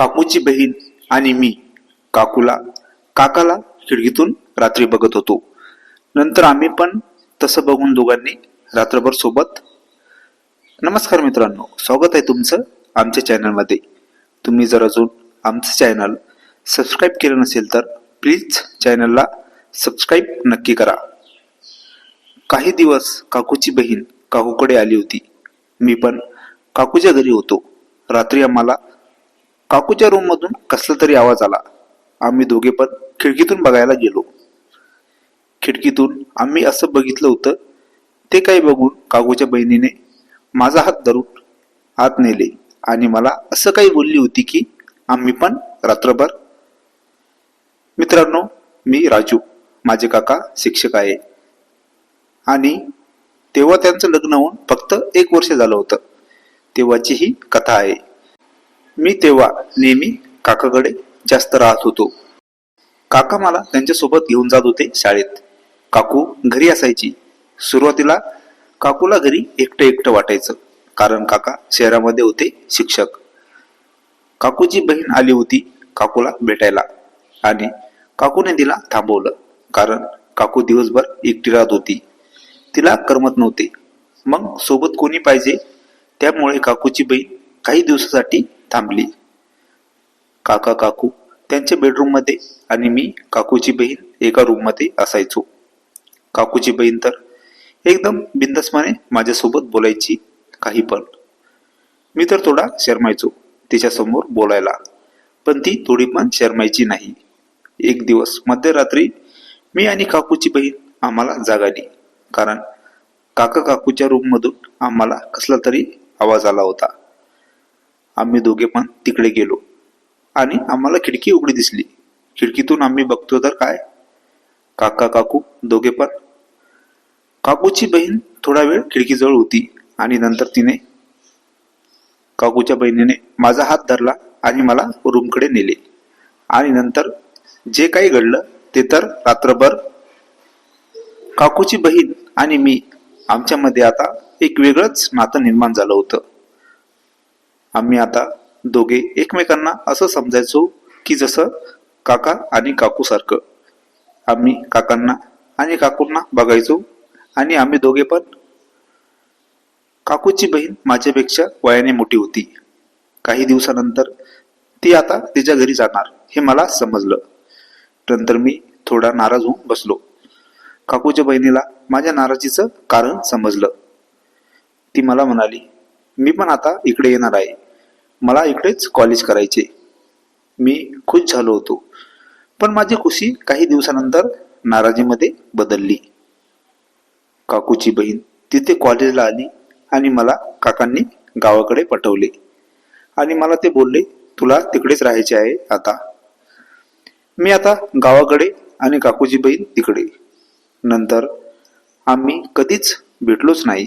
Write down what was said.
काकूची बहीण आणि मी काकूला काकाला खिडकीतून रात्री बघत होतो. नंतर आम्ही पण तसं बघून दोघांनी रात्रभर सोबत. नमस्कार मित्रांनो स्वागत आहे तुमचं आमच्या चॅनलमध्ये. तुम्ही जर अजून आमचं चॅनल सबस्क्राईब केलं नसेल तर प्लीज चॅनलला सबस्क्राईब नक्की करा. काही दिवस काकूची बहीण काकूकडे आली होती. मी पण काकूच्या घरी होतो. रात्री आम्हाला काकूच्या रूम मधून कसला तरी आवाज आला. आम्ही दोघे पण खिडकीतून बघायला गेलो. खिडकीतून आम्ही असं बघितलं होतं ते काही बघून काकूच्या बहिणीने माझा हात धरून आत नेले आणि मला असं काही बोलली होती की आम्ही पण रात्रभर मित्रांनो मी राजू माझे काका शिक्षक आहे. आणि तेव्हा त्यांचं लग्न होऊन फक्त एक वर्ष झालं होतं. तेव्हाची ही कथा आहे. मी तेव्हा नेहमी काकाकडे जास्त राहत होतो. काका मला त्यांच्यासोबत घेऊन जात होते शाळेत. काकू घरी असायची. सुरुवातीला काकूला घरी एकटं एकटं वाटायचं कारण काका शहरामध्ये होते शिक्षक. काकूची बहीण आली होती काकूला भेटायला आणि काकूने तिला थांबवलं कारण काकू दिवसभर एकटी राहत होती. तिला करमत नव्हते. मग सोबत कोणी पाहिजे त्यामुळे काकूची बहीण काही दिवसासाठी थांबली. काका काकू त्यांच्या बेडरूममध्ये आणि मी काकूची बहीण एका रूममध्ये असायचो. काकूची बहीण तर एकदम बिंदस्माने माझ्यासोबत बोलायची काही पण. मी तर थोडा शरमायचो तिच्यासमोर बोलायला पण ती थोडी पण शरमायची नाही. एक दिवस मध्यरात्री मी आणि काकूची बहीण आम्हाला जागाली कारण काका काकूच्या रूममधून आम्हाला कसला तरी आवाज आला होता. आम्ही दोघे पण तिकडे गेलो. आणि आम्हाला खिडकी उघडी दिसली. खिडकीतून आम्ही बघतो तर काय? काका काकू दोघे पण. काकूची बहीण थोडा वेळ खिडकीजवळ होती आणि नंतर तिने काकूच्या बहिणीने माझा हात धरला आणि मला रूमकडे नेले. आणि नंतर जे काही घडलं ते तर रात्रभर काकूची बहीण आणि मी आमच्यामध्ये आता एक वेगळंच नातं निर्माण झालं होतं. आम्ही आता दोघे एकमेकांना असं समजायचो की जसं काका आणि काकू सारखं. आम्ही काकांना आणि काकूंना बघायचो आणि आम्ही दोघे पण काकूची बहीण माझ्यापेक्षा वयाने मोठी होती. काही दिवसानंतर ती आता तिच्या घरी जाणार हे मला समजलं. नंतर मी थोडा नाराज होऊन बसलो. काकूच्या बहिणीला माझ्या नाराजीचं कारण समजलं. ती मला म्हणाली मी पण आता इकडे येणार आहे. मला इकडेच कॉलेज करायचे. मी खुश झालो होतो. पण माझी खुशी काही दिवसानंतर नाराजीमध्ये बदलली. काकूची बहीण तिथे कॉलेजला आली आणि मला काकांनी गावाकडे पटवले आणि मला ते बोलले तुला तिकडेच राहायचे आहे आता. मी आता गावाकडे आणि काकूची बहीण तिकडे. नंतर आम्ही कधीच भेटलोच नाही.